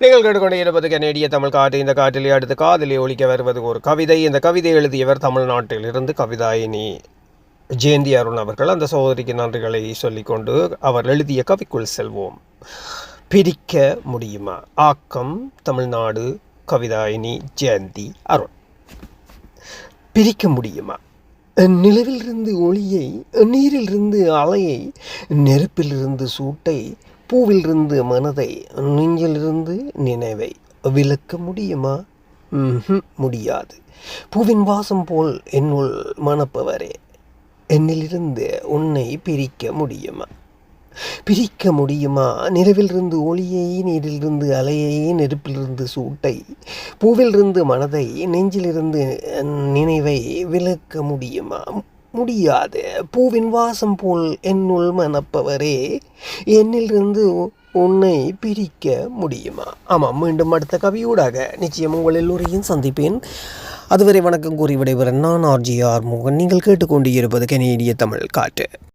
நீங்கள் கேட்டுக்கொண்டிருப்பது கனேடிய தமிழ் காற்று. இந்த காற்றிலே அடுத்து காதிலே ஒழிக்க வருவது ஒரு கவிதை. இந்த கவிதை எழுதியவர் தமிழ்நாட்டிலிருந்து கவிதாயினி ஜெயந்தி அருண் அவர்கள். அந்த சகோதரிக்கு நன்றிகளை சொல்லிக்கொண்டு அவர் எழுதிய கவிக்குள் செல்வோம். பிரிக்க முடியுமா? ஆக்கம் தமிழ்நாடு கவிதாயினி ஜெயந்தி அருண். பிரிக்க முடியுமா? நிலவிலிருந்து ஒளியை நீரிலிருந்து அலையை நெருப்பிலிருந்து சூட்டை பூவிலிருந்து மனதை நெஞ்சிலிருந்து நினைவை விளக்க முடியுமா? முடியாது. பூவின் வாசம் போல் என்னுள் மணப்பவரே என்னிலிருந்து உன்னை பிரிக்க முடியுமா? பிரிக்க முடியுமா? நிலவிலிருந்து ஒளியை நீரிலிருந்து அலையை நெருப்பிலிருந்து சூட்டை பூவிலிருந்து மனதை நெஞ்சிலிருந்து நினைவை விளக்க முடியுமா? முடியாது. பூவின் வாசம் போல் என்னுள் மணப்பவரே என்னிலிருந்து உன்னை பிரிக்க முடியுமா? ஆமாம் மீண்டும் அடுத்த கவியூடாக நிச்சயம் உங்கள் எல்லோரையும் சந்திப்பேன். அதுவரை வணக்கம் கூறி விடைபெற நான் ஆர்ஜிஆர் மோகன். நீங்கள் கேட்டுக்கொண்டு இருப்பது கெனேடிய தமிழ் காற்று.